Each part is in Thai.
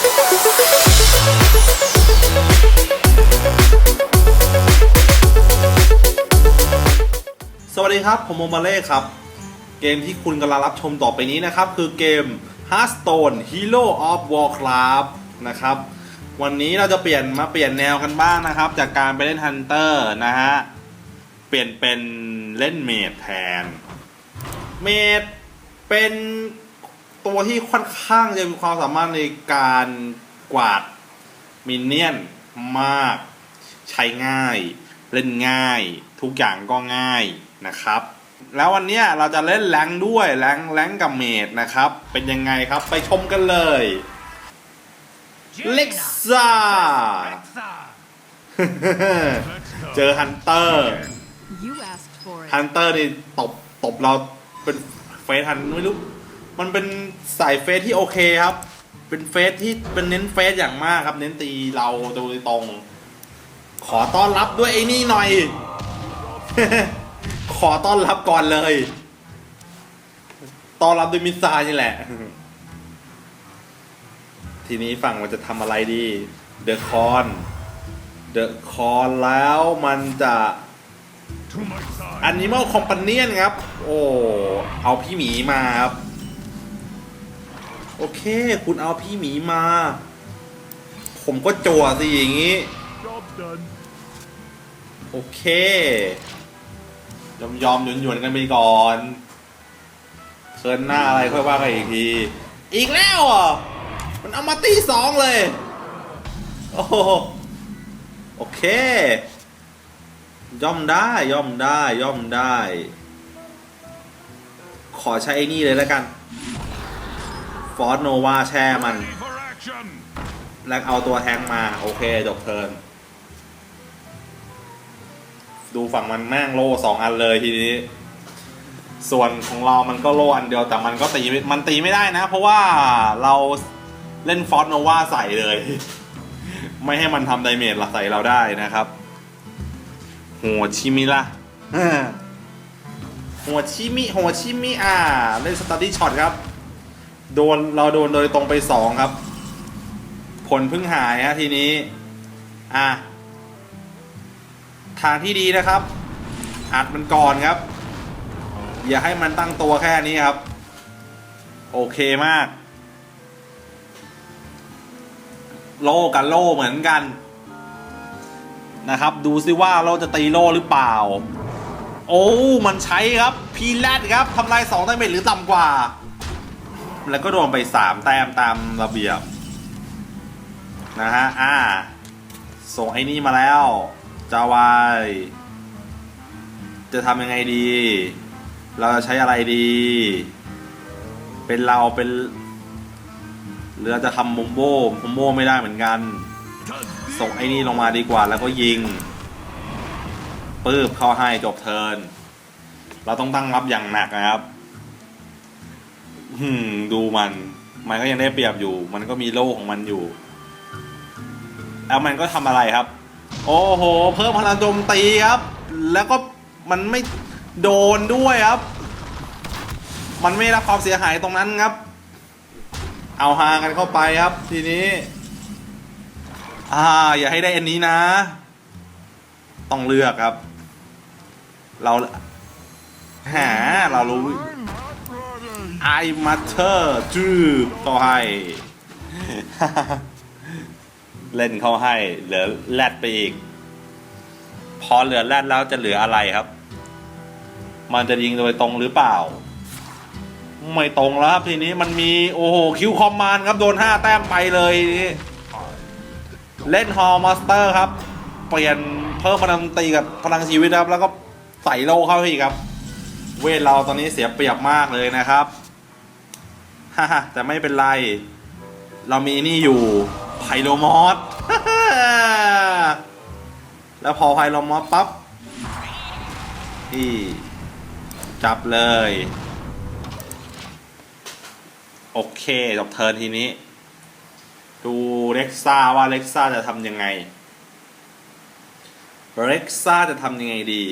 สวัสดีครับ ผมโมมาเล่ครับ เกมที่คุณกำลังรับชมต่อไปนี้นะครับ คือเกม Hearthstone Hero of Warcraft นะครับ วันนี้เราจะเปลี่ยนมาเปลี่ยนแนวกันบ้างนะครับ จากการไปเล่นฮันเตอร์นะฮะ เปลี่ยนเป็นเล่นเมดแทน เมดเป็น ตัวที่ค่อนข้างจะมีความสามารถในการกวาดมินเนี่ยนมาก ใช้ง่าย เล่นง่าย ทุกอย่างก็ง่ายนะครับ แล้ววันเนี้ยเราจะเล่นแรงค์ด้วยแรงค์แรงค์กับเมดนะครับ เป็นยังไงครับไปชมกันเลยเล็กซ่าเจอฮันเตอร์ You asked for it. ฮันเตอร์นี่ตบตบเราเป็นเฟสฮันไม่รู้ มันเป็นสายเฟสที่โอเคครับ เป็นเฟสที่เป็นเน้นเฟสอย่างมากครับ เน้นตีเราโดยตรง ขอต้อนรับด้วยไอ้นี่หน่อย ขอต้อนรับก่อนเลยต้อนรับด้วยมิสซล์นี่แหละ ทีนี้ฝั่งมันจะทำอะไรดี เดอะคอน เดอะคอนแล้วมันจะอันนี้เมื่อคอมพานีนครับ โอ้ เอาพี่หมีมาครับ โอเค คุณเอาพี่หมีมา ผมก็จั่วสิอย่างนี้ Job done. โอเค ยอมยอมหยวนหยวนๆกันไปก่อนเชิญหน้าอะไรค่อยว่ากันอีกที อีกแล้วเหรอะมันเอามาตีสองเลย โอ้โหโอเค ย่อมได้ย่อมได้ย่อมได้ ขอใช้ไอ้นี่เลยแล้วกัน ฟอสโนวาแช่มัน Ready for action. แล้วเอาตัวแทงมา โอเค จบเทิร์นดูฝั่งมันแม่งโล่สองอันเลยทีนี้ ส่วนของเรามันก็โล่อันเดียวแต่มันก็ตีไม่มันตีไม่ได้นะ เพราะว่าเราเล่นฟอสโนวาใส่เลย ไม่ให้มันทำไดเมจใส่เราได้นะครับ หัวชิมิละอ่าหัวชิมิหัวชิมิอ่า เล่นสตาร์ดี้ช็อตครับ โดนเราโดนโดยตรงไปสองครับ ผลพิ่งหายฮะทีนี้ อะ ทางที่ดีนะครับอัดมันก่อนครับ อย่าให้มันตั้งตัวแค่นี้ครับ โอเคมาก โล่กับโล่เหมือนกัน นะครับ ดูซิว่าเราจะตีโล่หรือเปล่า โอ้ มันใช้ครับ พีแรดครับทำลายสองได้เมหรือต่ำกว่า แล้วก็โดนไปสามแต้มตามระเบียบ นะฮะ อ่า ส่งไอ้นี่มาแล้ว จาวาย จะทำยังไงดี เราจะใช้อะไรดี เป็นเราเป็นหรือจะทำมุมโบมุมโบไม่ได้เหมือนกัน ส่งไอ้นี่ลงมาดีกว่าแล้วก็ยิงปื้บเข้าให้จบเทิน เราต้องตั้งรับอย่างหนักนะครับ หืมดูมัน มันก็ยังได้เปรียบอยู่ มันก็มีโล่ของมันอยู่ แล้วมันก็ทำอะไรครับ โอ้โห เพิ่มพลังโจมตีครับ แล้วก็มันไม่โดนด้วยครับ มันไม่รับความเสียหายตรงนั้นครับ เอาฮากันเข้าไปครับ ทีนี้ อ่า อย่าให้ได้อันนี้นะ ต้องเลือกครับ เราหาเรารู้ ready. ไอมาเธอจืบเขาให้ เล่นเขาให้ เหลือแรดไปอีก พอเหลือแรดแล้วจะเหลืออะไรครับ มันจะยิงโดยตรงหรือเปล่า ไม่ตรงแล้วครับทีนี้มันมีโอ้โหคิวคอมมานครับ โดนห้าแต้มไปเลยนี้เล่นฮอลมาสเตอร์ครับ เปลี่ยนเพิ่มพลังตีกับพลังชีวิตครับ แล้วก็ใส่โลเข้าไปอีกครับ เวทเราตอนนี้เสียเปรียบมากเลยนะครับ ฮ่าแต่ไม่เป็นไร เรามีนี่อยู่ไพโลมอสแล้วพอไพโลมอสปั๊บอีจับเลย โอเคจบเทิร์นทีนี้ ดูเล็กซ่าว่าเล็กซ่าจะทำยังไงเล็กซ่าจะทำยังไงดี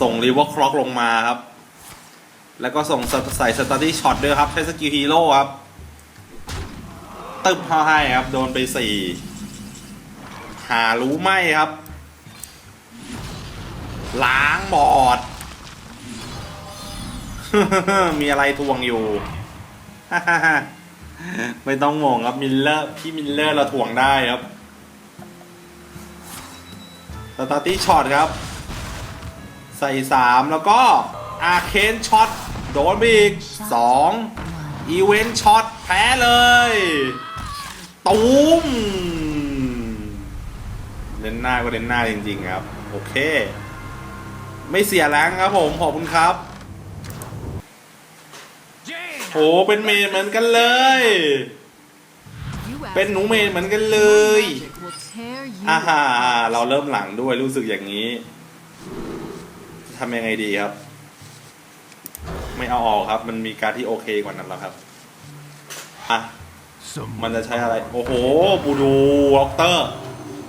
ส่งรีวอร์คล็อกลงมาครับ แล้วก็ส่งใส่สตาร์ตี้ช็อตด้วยครับ ใช้สกิลฮีโร่ครับ ตึบเขาให้ครับ โดนไปสี่หารู้ไหมครับ ล้างบอด มีอะไรทวงอยู่ ไม่ต้องงงครับมิลเลอร์พี่มิลเลอร์เราถ่วงได้ครับสตาร์ตี้ช็อตครับ ใส่สามแล้วก็อาเคนช็อต โดนไปอีกสองอีเวนต์ช็อตแพ้เลย ตูมเล่นหน้าก็เล่นหน้าจริงๆครับ โอเค ไม่เสียแรงครับผม ขอบคุณครับโหเป็นเมดเหมือนกันเลย You asked เป็นหนูเมดเหมือนกันเลย Magic will tear you อ่าฮะ apart. เราเริ่มหลังด้วยรู้สึกอย่างนี้จะทำยังไงดีครับ ไม่เอาออกครับ มันมีการที่โอเคกว่านั้นแล้วครับอะมันจะใช้อะไร โอ้โห บูดูล็อกเตอร์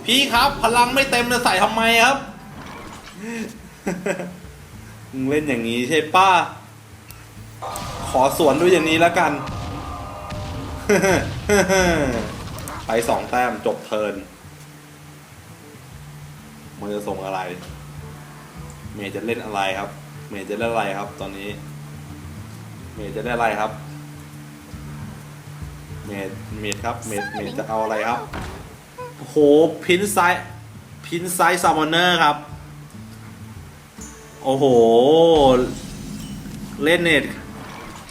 พี่ครับ พลังไม่เต็มจะใส่ทำไมครับ มึงเล่นอย่างนี้ใช่ป้า ขอสวนด้วยอย่างนี้แล้วกัน ไปสองแต้มจบเทิน มันจะส่งอะไร เมย์จะเล่นอะไรครับ เมย์จะเล่นอะไรครับ ตอนนี้ เมย์จะได้อะไรครับ เมดเมดครับ เมดเมดจะเอาอะไรครับโอ้โหพินไซพินไซซัมมอนเนอร์ครับ โอ้โห เล่นเน็ต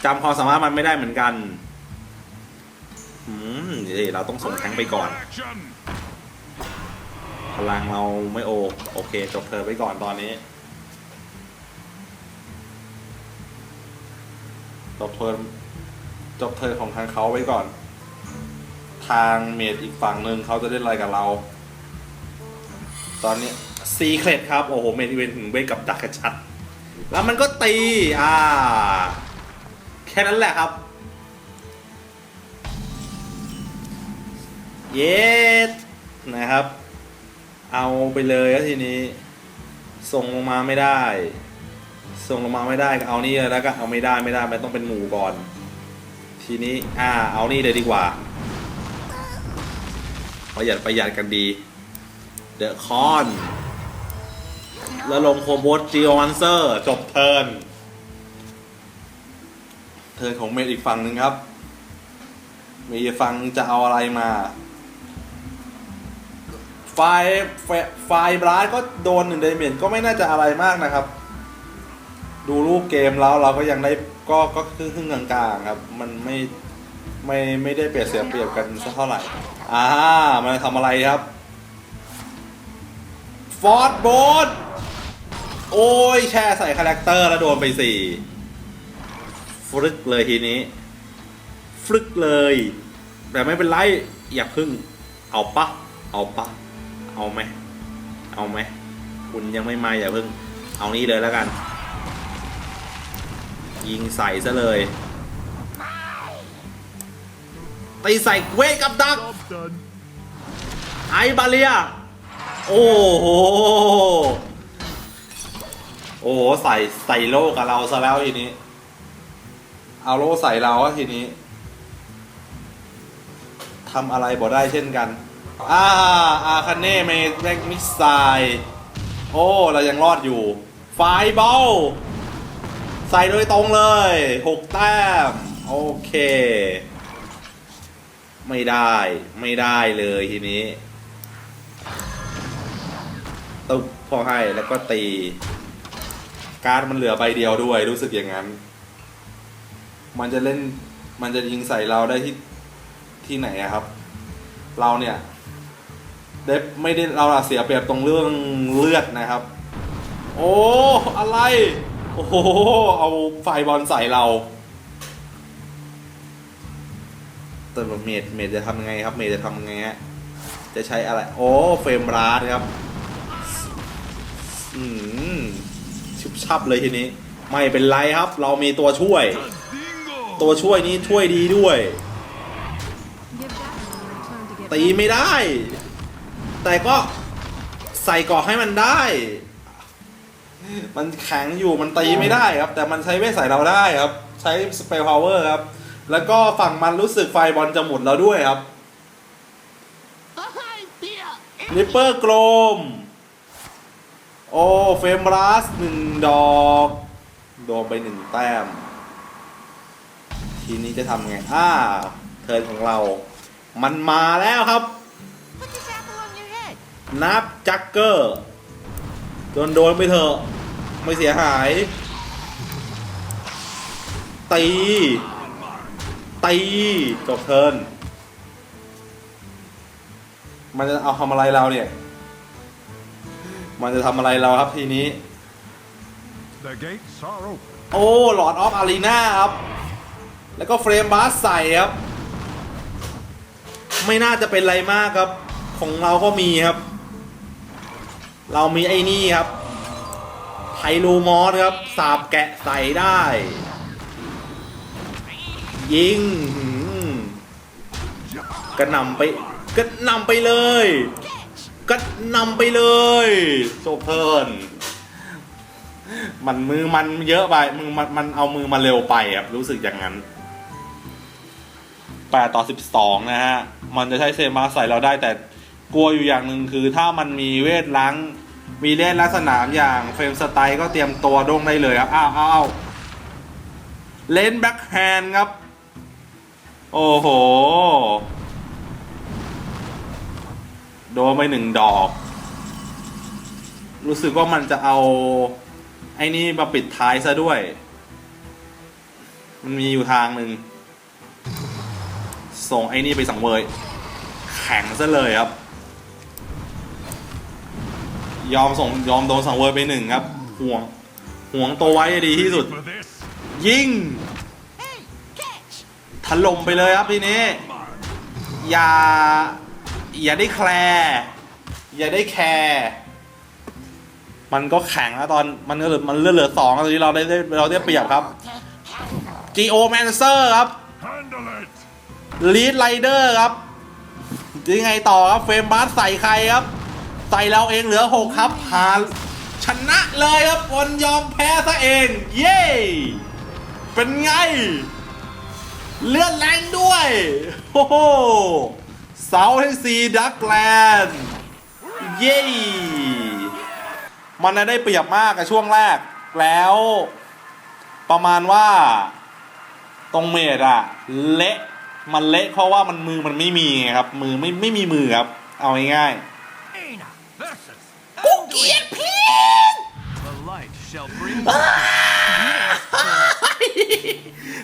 จำความสามารถมันไม่ได้เหมือนกันอืมเดี๋ยวเราต้องส่งแทงค์ไปก่อน action. พลังเราไม่โอ โอเค จบเธอไปก่อนตอนนี้ จบเธอจบเธอของทางเขาไว้ก่อน ทางเมดอีกฝั่งหนึ่งเขาจะเล่นอะไรกับเรา ตอนนี้ซีเครตครับ โอ้โห เมดอีเวนต์ถึงเวทกับดักกระชัด แล้วมันก็ตี อ่า แค่นั้นแหละครับ เย็ดนะครับ เอาไปเลยแล้วทีนี้ ส่งลงมาไม่ได้ ส่งลงมาไม่ได้ก็เอานี่เลยแล้วก็เอาไม่ได้ไม่ได้มันต้องเป็นหมูก่อน ทีนี้อ่าเอานี่เลยดีกว่าประหยัดประหยัดกันดีเดอะคอนแล้วลงโคโบสจีโอมันเซอร์จบเทิร์นเทิร์นของเมดอีกฝั่งหนึ่งครับเมดอีฝั่งจะเอาอะไรมาไฟไฟไฟบลัสก็โดนหนึ่งเดเมจก็ไม่น่าจะอะไรมากนะครับ ดูรูปเกมแล้วเราก็ยังได้ก็ก็ครึ่งๆกลางๆครับ มันไม่ไม่ไม่ได้เปรียบเสียเปรียบกันสักเท่าไหร่ อ่า มันทำอะไรครับ ฟอร์ดโบนโอ้ย แช่ใส่คาแรคเตอร์แล้วโดนไปสี่ฟลึกเลยทีนี้ ฟลึกเลย แต่ไม่เป็นไร อย่าพึ่ง เอาปะ เอาปะ เอาไหม เอาไหม คุณยังไม่มาอย่าพึ่ง เอานี้เลยแล้วกัน ยิงใส่ซะเลยตีใส่เวกับดัก ไอบาเลีย โอ้โห โอ้โห ใส่ใส่โล่กับเราซะแล้วทีนี้ เอาโล่ใส่เราทีนี้ทำอะไรบ่ได้เช่นกัน อ่า อาคาเน่เมแม็กมิสไซโอ้ เรายังรอดอยู่ ไฟเบา ใส่โดยตรงเลยหกแต้ม โอเค ไม่ได้ไม่ได้เลยทีนี้ตุบพอให้แล้วก็ตี การ์ดมันเหลือใบเดียวด้วย รู้สึกอย่างนั้น มันจะเล่นมันจะยิงใส่เราได้ที่ที่ไหนอะครับ เราเนี่ยได้ไม่ได้เราอะเสียเปรียบตรงเรื่องเลือดนะครับ โอ้ อะไร โอ้โห เอาไฟบอลใส่เรา แต่ว่าเมดเมดจะทำยังไงครับ เมดจะทำยังไงฮะ จะใช้อะไร โอ้ เฟรมราดครับ อืมชุบชับเลยทีนี้ ไม่เป็นไรครับ เรามีตัวช่วย ตัวช่วยนี้ช่วยดีด้วย ตีไม่ได้ แต่ก็ใส่กราะให้มันได้ มันแข็งอยู่มันตีไม่ได้ครับ แต่มันใช้เวทใส่เราได้ครับ ใช้สเปลพาวเวอร์ครับ แล้วก็ฝั่งมันรู้สึกไฟบอลจะหมุนเราด้วยครับนิปเปอร์โกลมโอ้เฟมรัสหนึ่งดอกโดนไปหนึ่งแต้ม ทีนี้จะทำไงอ่าเทิร์นของเรา มันมาแล้วครับ Put this apple on your head. นับจักเกอร์ โดนโดนไปเถอะ ไม่เสียหาย ตี ตี จบเทิร์นมันจะเอาทำอะไรเราเนี่ย มันจะทำอะไรเราครับทีนี้ The gates are open. โอ้หลอดออฟอารีนาครับ แล้วก็เฟรมบาสใส่ครับ ไม่น่าจะเป็นไรมากครับ ของเราก็มีครับ เรามีไอ้นี่ครับ ไทลูมอสครับสาบแกะใส่ได้ ยิงกระนำไปกระนำไปเลยกระนำไปเลยโซเพิร์นมันมือมันเยอะไปมือมันมันเอามือมาเร็วไปครับรู้สึกอย่างนั้นแปดต่อสิบสองนะฮะ มันจะใช้เซมาใส่เราได้แต่กลัวอยู่อย่างหนึ่งคือถ้ามันมีเวทล้าง มีเล่นลักษณะอย่างเฟรมสไตล์ก็เตรียมตัวดงได้เลยครับอ้าวอ้าวอ้าเล่นแบ็คแฮนด์ครับ โอ้โห โดนไปหนึ่งดอก รู้สึกว่ามันจะเอา ไอ้นี่มาปิดท้ายซะด้วย มันมีอยู่ทางหนึ่งส่งไอ้นี่ไปสังเวย แข็งซะเลยครับ ยอมส่งยอมโดนสังเวยไปหนึ่งครับห่วงห่วงตัวไว้ดีที่สุด ยิงถล่มไปเลยครับทีนี้ อย่า อย่าได้แคร์อย่าได้แคร์มันก็แข็งแล้วตอนมันก็เหลือมันเลือดเหลือสองตอนนี้เราได้เราได้เปรียบครับ Geo Mancer ครับ handle it. ลีดไรเดอร์ครับยังไงต่อครับเฟรมบาสใส่ใครครับ ใส่เราเองเหลือ 6 ครับหานชนะเลยครับบนยอมแพ้ซะเอง เย้ เป็นไง เลือดแรงด้วยโอ้โหเสาให้ซีดักแลนด์เย้มันได้เปรียบมากกับช่วงแรก แล้วประมาณว่า ตรงเมดอะเละมันเละเพราะว่ามันมือมันไม่มีครับ มือไม่ไม่มีมือครับ เอาง่ายๆ เกลียดพี่ The light shall bring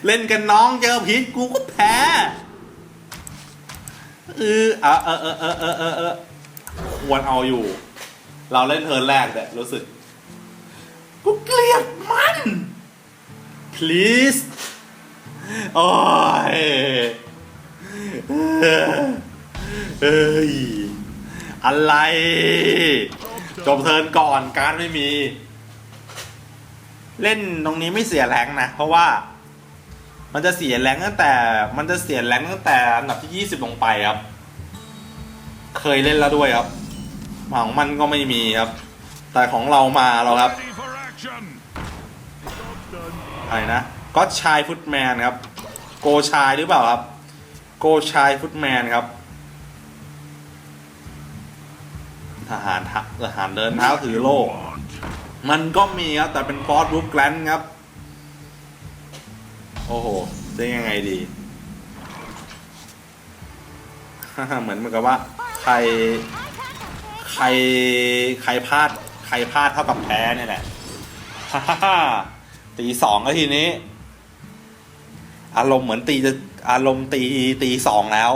เล่นกันน้องเจอผีกูก็แพ้เออเออเออเออเออเออควรเอาอยู่ เราเล่นเทิร์นแรกแต่รู้สึก กูเกลียดมัน please โอ้ยเอ้ยอะไร จบเทิร์นก่อนการไม่มี เล่นตรงนี้ไม่เสียแรงนะ เพราะว่า มันจะเสียแรงตั้งแต่ มันจะเสียแรงตั้งแต่อันดับที่20ลงไปครับ เคยเล่นแล้วด้วยครับของมันก็ไม่มีครับ แต่ของเรามาเราครับ Ready for action. Job done. อะไรนะก็ชายฟุตแมนครับ โกชายหรือเปล่าครับ โกชายฟุตแมนครับ ทหารทะทหารเดินเท้าถือโล่มันก็มีครับ แต่เป็นฟอร์ดรูปแกลนครับ โอ้โห จะยังไงดี เหมือนเหมือนกับว่า ใคร ใคร ใครพลาด ใครพลาดเท่ากับแพ้นี่แหละ ตีสองก็ทีนี้ อารมณ์เหมือนตีจะอารมณ์ตีตีสองแล้ว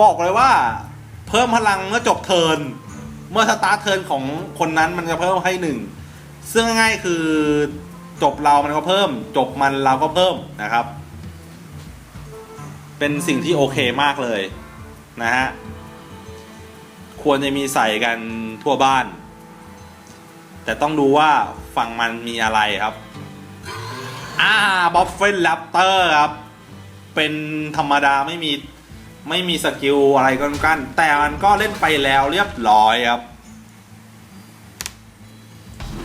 บอกเลยว่า เพิ่มพลังเมื่อจบเทิร์นเมื่อสตาร์ทเทิร์นของคนนั้นมันจะเพิ่มให้หนึ่งซึ่งง่ายคือจบเรามันก็เพิ่ม จบมันเราก็เพิ่มนะครับ เป็นสิ่งที่โอเคมากเลยนะฮะควรจะมีใส่กันทั่วบ้าน แต่ต้องดูว่าฝั่งมันมีอะไรครับอ่าบ๊อบเฟนแรปเตอร์ครับ เป็นธรรมดาไม่มี ไม่มีสกิลอะไรกันกัน แต่มันก็เล่นไปแล้วเรียบร้อยครับ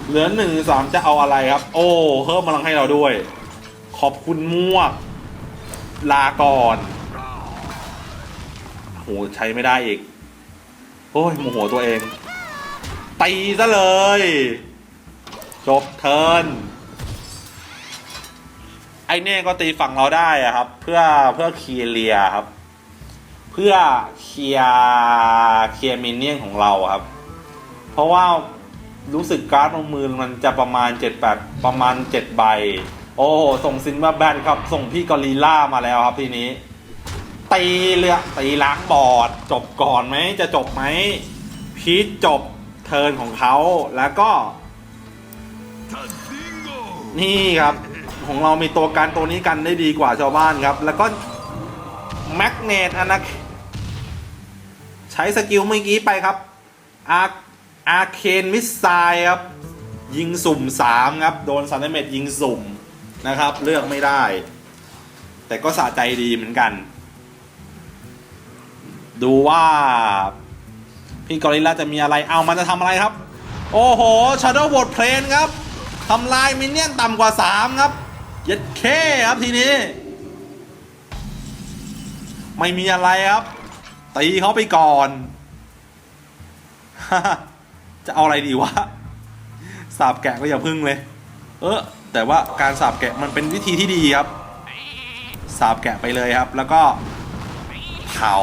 เหลือหนึ่งสามจะเอาอะไรครับ โอ้เพิ่มพลังให้เราด้วย ขอบคุณมวก ลาก่อนโหใช้ไม่ได้อีก โอ้ยโมโหตัวเอง ตีซะเลย จบเทิร์นไอเน่ก็ตีฝั่งเราได้อะครับ เพื่อเพื่อเคลียร์ครับ เพื่อเคลียร์เคลียร์มินเนี่ยนของเราครับ เพราะว่ารู้สึกการ์ดลงมือมันจะประมาณ7 8ประมาณ7ใบ โอ้โหส่งซินมาแบนครับ ส่งพี่กอริล่ามาแล้วครับทีนี้ ตีเรือตีล้างบอร์ด จบก่อนไหมจะจบไหมพีชจบเทิร์นของเขาแล้วก็นี่ครับของเรามีตัวการตัวนี้กันได้ดีกว่าชาวบ้านครับ แล้วก็แมกเนตอนา ใช้สกิลเมื่อกี้ไปครับอาอาเคนมิสไซครับ ยิงสุ่ม 3 ครับ โดนซันเมตยิงสุ่มนะครับ เลือกไม่ได้ แต่ก็สะใจดีเหมือนกัน ดูว่า พี่กอริลลาจะมีอะไรเอามันจะทำอะไรครับ โอ้โห Shadow w o r d Plane ครับทำลายมินเนี่ยนต่ำกว่า 3 ครับ เย็ดเคครับทีนี้ ไม่มีอะไรครับ ตีเขาไปก่อน จะเอาอะไรดีวะสาบแกะก็อย่าพึ่งเลย เออแต่ว่าการสาบแกะมันเป็นวิธีที่ดีครับสาบแกะไปเลยครับ แล้วก็ เผา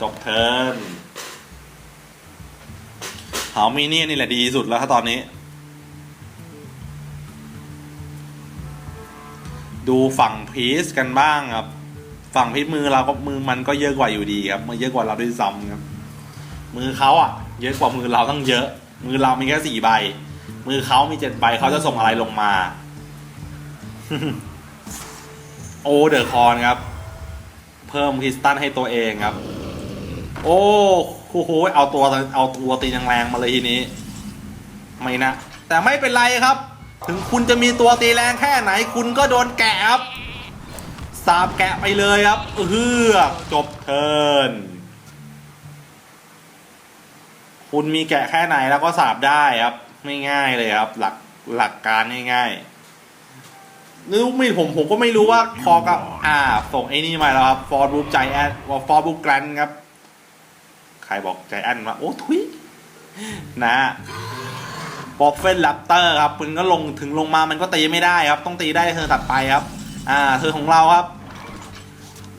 จบเทิร์นเผามินเนี่ยนี่แหละดีสุดแล้วครับตอนนี้ ดูฝั่งพีซกันบ้างครับ ฝั่งพีซมือเราก็มือมันก็เยอะกว่าอยู่ดีครับมันเยอะกว่าเราด้วยซ้ำครับ มือเขาอะ เยอะกว่ามือเราตั้งเยอะ มือเรามีแค่สี่ใบ มือเขามีเจ็ดใบเขาจะส่งอะไรลงมาโอเดอร์คอนครับ เพิ่มคริสตันให้ตัวเองครับ โอ้โหเอาตัวเอาตัวตีแรงๆมาเลยทีนี้ ไม่นะ แต่ไม่เป็นไรครับ ถึงคุณจะมีตัวตีแรงแค่ไหนคุณก็โดนแกะครับ สาบแกะไปเลยครับเฮือกจบเทินคุณมีแกะแค่ไหนแล้วก็สาบได้ครับไม่ง่ายเลยครับ หลักหลักการง่ายๆนึกไม่ผมผมก็ไม่รู้ว่าคอกับอ่าส่งไอ้นี่มาแล้วครับฟอร์บุ๊กใจแอนฟอร์บุ๊กแกรนครับ ใครบอกใจแอนมาโอ้ทุยนะบอฟเฟนแรปเตอร์ครับมันก็ลงถึงลงมามันก็ตีไม่ได้ครับ ต้องตีได้เธอตัดไปครับ อ่าเธอของเราครับ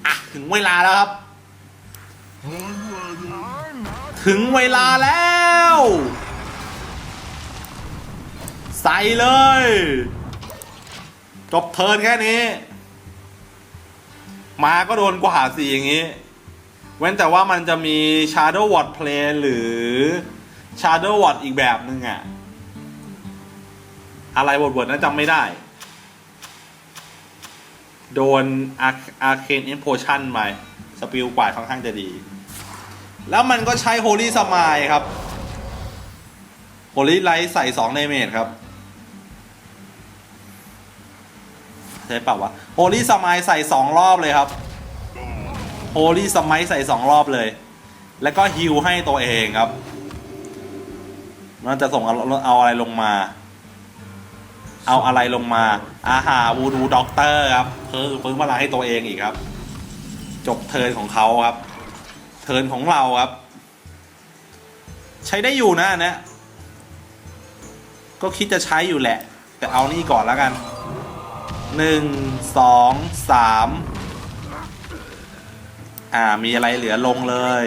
อะถึงเวลาแล้วครับ ถึงเวลาแล้ว ใส่เลย จบเทิร์นแค่นี้ มาก็โดนกว่าสิอย่างนี้ เว้นแต่ว่ามันจะมี Shadow Ward Play หรือ Shadow Ward อีกแบบหนึ่งอะอะไรบทบทนั้นจำไม่ได้ โดน Arcane Implosion ไปสปิลกว่าดค่อนข้างจะดี แล้วมันก็ใช้ Holy Smile ครับ Holy Light ใส่2 damage ครับใช่เปล่าวะ Holy Smile ใส่ 2 รอบเลยครับ Holy Smite ใส่ 2 รอบเลย แล้วก็ฮิลให้ตัวเองครับมันจะส่งเอาเอาอะไรลงมา เอาอะไรลงมา อาหาวูดูด็อกเตอร์ครับเพิ่มเพิ่มพลังให้ตัวเองอีกครับ จบเทิร์นของเขาครับ เทิร์นของเราครับ ใช้ได้อยู่นะอันเนี้ยก็คิดจะใช้อยู่แหละ แต่เอานี่ก่อนแล้วกันหนึ่งสองสามอ่ามีอะไรเหลือลงเลย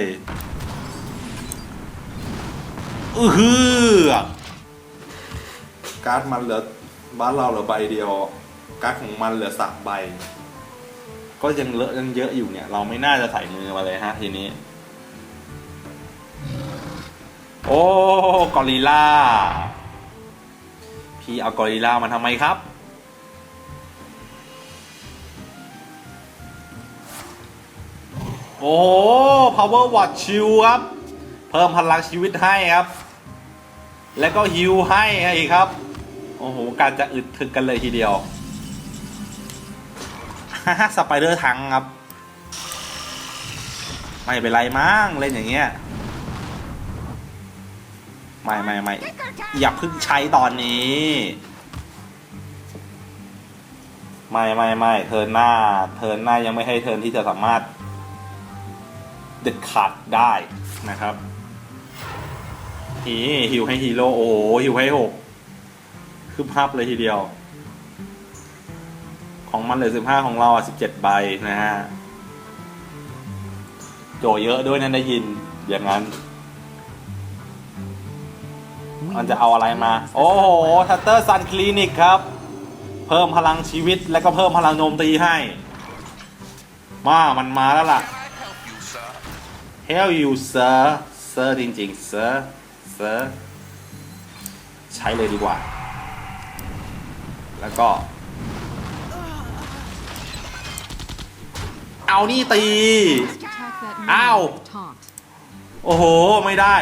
อือฮือการ์ดมันเหลือ บ้านเราเหลือใบเดียวการ์ดของมันเหลือสามใบ ก็ยังเลอะยังเยอะอยู่เนี่ย เราไม่น่าจะใส่มือมาเลยฮะทีนี้ โอ้กอริลล่าพี่เอากอริลล่ามาทำไมครับโอ้ power watch ชิลครับ เพิ่มพลังชีวิตให้ครับ แล้วก็ฮิวให้อีกครับ โอ้โห การจะอึดถึกกันเลยทีเดียวฮ่าสไปเดอร์ทังครับ ไม่เป็นไรมั้งเล่นอย่างเงี้ย ไม่ไม่ไม่อย่าเพิ่งใช้ตอนนี้ ไม่ไม่ไม่เทินหน้า เทินหน้ายังไม่ให้เทินที่จะสามารถเด็ดขาดได้นะครับนี่ฮิวให้ฮีโร่โอ้โหฮิวให้หก คือภาพเลยทีเดียว ของมันเหลือสิบห้าของเราอะสิบเจ็ดใบนะฮะโจเยอะด้วยนั่นได้ยินอย่างนั้น มันจะเอาอะไรมา โอ้โหทัตเตอร์ซันคลินิกครับ เพิ่มพลังชีวิตและก็เพิ่มพลังโจมตีให้ มามันมาแล้วล่ะ Help you sir sir จริงๆ sir sir ใช้เลยดีกว่า แล้วก็ เอานี่ตี Attack that Ow. man with taunt. โอ้โห ไม่ได้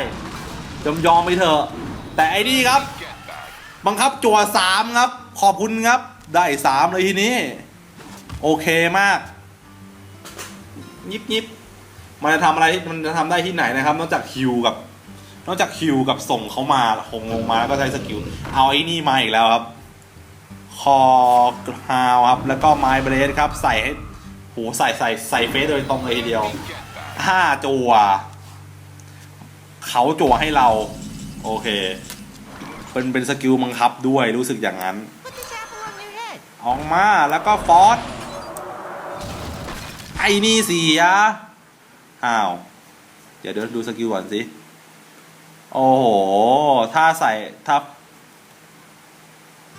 ยอมยอมไปเถอะ แต่ไอ้นี่ครับ บังคับจั่วสามครับ ขอบคุณครับ ได้สามเลยทีนี้ โอเคมาก ยิบยิบมันจะทำอะไร มันจะทำได้ที่ไหนนะครับ นอกจากคิวกับ นอกจากคิวกับส่งเขามาคงลงมาแล้วก็ใช้สกิล เอาไอ้นี่มาอีกแล้วครับ คอกราวครับ แล้วก็ไม้เบรดครับ ใส่ให้โหใส่ใส่ใส่เฟสโดยตรงเลยทีเดียวห้าจัวเขาจั่วให้เรา โอเค เป็นเป็นสกิลบังคับด้วยรู้สึกอย่างนั้นออกมาแล้วก็ฟอสไอ้นี่เสียอ้าว เดี๋ยวเดี๋ยวดูสกิลก่อนสิ โอ้โห ถ้าใส่ถ้า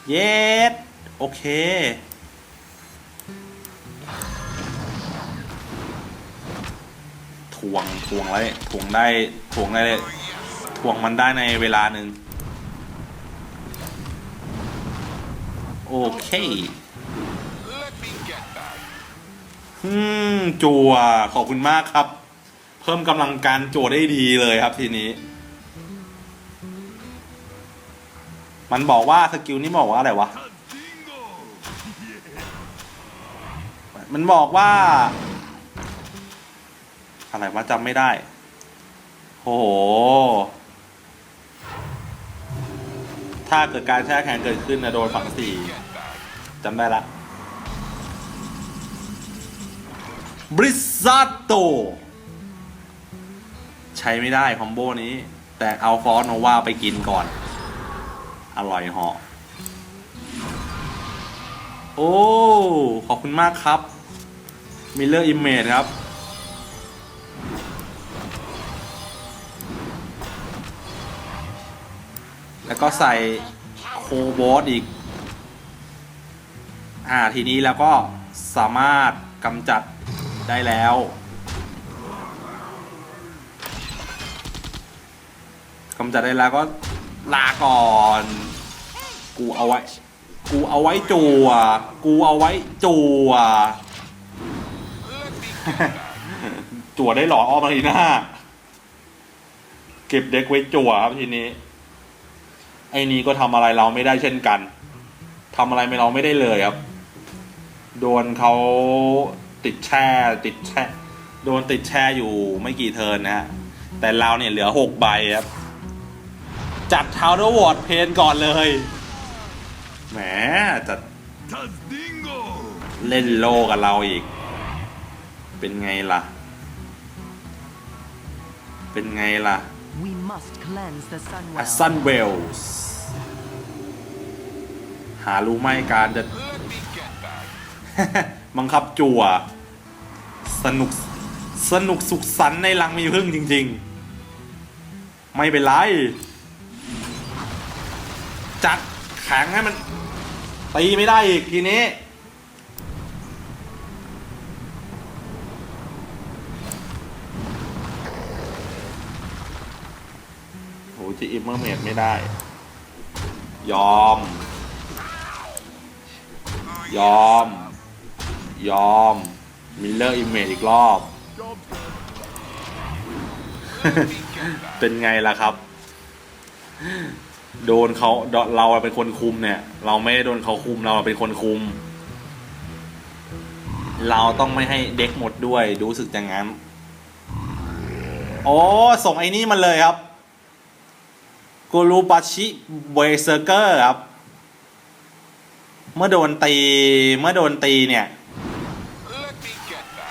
เย็ด โอเค ทวงทวงแล้วทวงได้ทวงได้เลยทวงมันได้ในเวลาหนึ่งโอเคอืมจัวขอบคุณมากครับ เพิ่มกำลังการจัวได้ดีเลยครับทีนี้ มันบอกว่าสกิลนี้บอกว่าอะไรวะ มันบอกว่า อะไรวะจำไม่ได้ โอ้โห ถ้าเกิดการแช่แข็งเกิดขึ้นนะโดนฝังสี่จำได้ละบริซัตโต ใช้ไม่ได้คอมโบนี้ แต่เอาฟอสโนวาไปกินก่อน อร่อยเหาะโอ้ ขอบคุณมากครับ มิลเลอร์อิมเมจครับ แล้วก็ใส่โคโบสอีก อ่า ทีนี้แล้วก็สามารถกำจัดได้แล้วกำจัดได้แล้วก็ลาก่อน กูเอาไว้ กูเอาไว้จัว กูเอาไว้จัว จัวได้หรอออมารีน่าเก็บเด็กไว้จัวครับทีนี้ ไอ้นี้ก็ทำอะไรเราไม่ได้เช่นกันทำอะไรไม่เราไม่ได้เลยครับ โดนเขาติดแช่ ติดแช่ โดนติดแช่อยู่ไม่กี่เทิร์นนะฮะ แต่เราเนี่ยเหลือหกใบครับ จัดทาวเดอร์วอร์ดเพนก่อนเลย แหมจัด Tazdingo! เล่นโลกับเราอีก เป็นไงล่ะ เป็นไงล่ะ We must cleanse the Sunwell. อัสซันเวลส์หารู้ไหมการจะ บังคับจั่ว สนุก สนุกสุขสันต์ในรังมีพึ่งจริง ๆ ไม่เป็นไร จัดแข็งให้มันตีไม่ได้อีกทีนี้ โหจะอิมเมอร์เมดไม่ได้ ยอม ยอม ยอม มิลเลอร์อิมเมจอีกรอบ เป็นไงล่ะครับ โดนเขาเราเป็นคนคุมเนี่ย เราไม่ได้โดนเขาคุมเราเป็นคนคุม เราต้องไม่ให้เด็กหมดด้วย รู้สึกอย่างนั้น โอ้ ส่งไอ้นี่มันเลยครับ กลูปาชิเบเซอร์เกอร์ครับ เมื่อโดนตีเมื่อโดนตีเนี่ย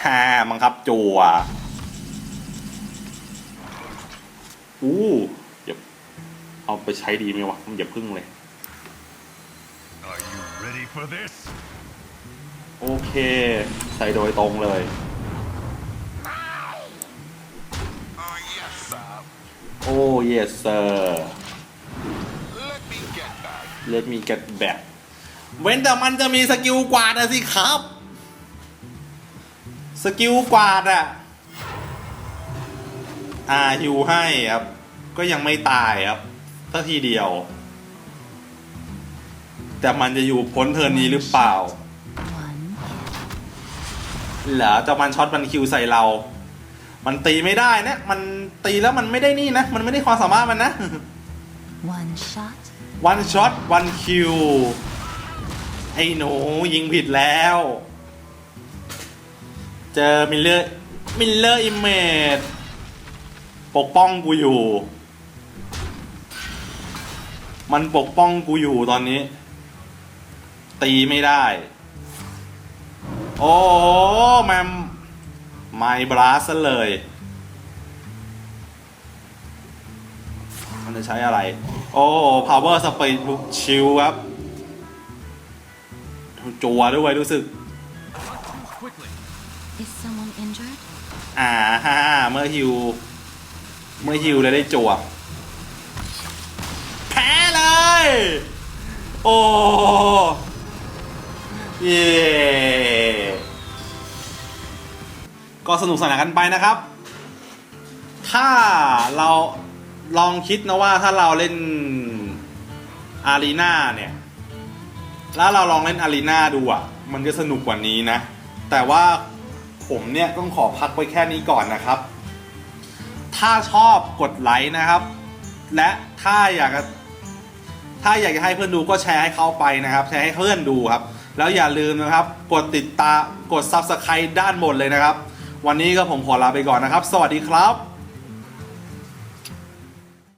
ฮ่ามังครับจัวอู้อย่าเอาไปใช้ดีไหมวะอย่าพึ่งเลย Are you ready for this? โอเค ใส่โดยตรงเลย Oh, yes, sir. โอ้ yes sir Let me get back. let me get back เว้นแต่มันจะมีสกิลกวาดอะสิครับ สกิลกวาดอะอาฮิวให้ครับ ก็ยังไม่ตายครับสักทีเดียว แต่มันจะอยู่พ้นเทิร์นนี้หรือเปล่าเหรอจะมันช็อตมันคิวใส่เรา มันตีไม่ได้นะ มันตีแล้วมันไม่ได้นี่นะ มันไม่ได้ความสามารถมันนะ one shot. วันช็อตวันคิว ไอ้หนูยิงผิดแล้ว เจอมิลเลอร์มิลเลอร์อิมเมจปกป้องกูอยู่ มันปกป้องกูอยู่ตอนนี้ ตีไม่ได้ โอ้แมมไมบลัสเลย มันจะใช้อะไร โอ้ power speed ชิลครับ จัวด้วยรู้สึก Choose quickly. Is someone injured? อ่าฮ่าเมื่อฮิว เมื่อฮิวแล้วได้จัวแพ้เลย โอ้เย่ก็สนุกสนานกันไปนะครับ ถ้าเรา ลองคิดนะว่าถ้าเราเล่นอารีนาเนี่ย แล้วเราลองเล่นอารีนาดูอะ มันจะสนุกกว่านี้นะ แต่ว่าผมเนี่ยต้องขอพักไว้แค่นี้ก่อนนะครับ ถ้าชอบกดไลค์นะครับ และถ้าอยากจะถ้าอยากจะให้เพื่อนดูก็แชร์ให้เขาไปนะครับ แชร์ให้เพื่อนดูครับ แล้วอย่าลืมนะครับ กดติดตามกด Subscribe ด้านบนเลยนะครับ วันนี้ก็ผมขอลาไปก่อนนะครับ สวัสดีครับ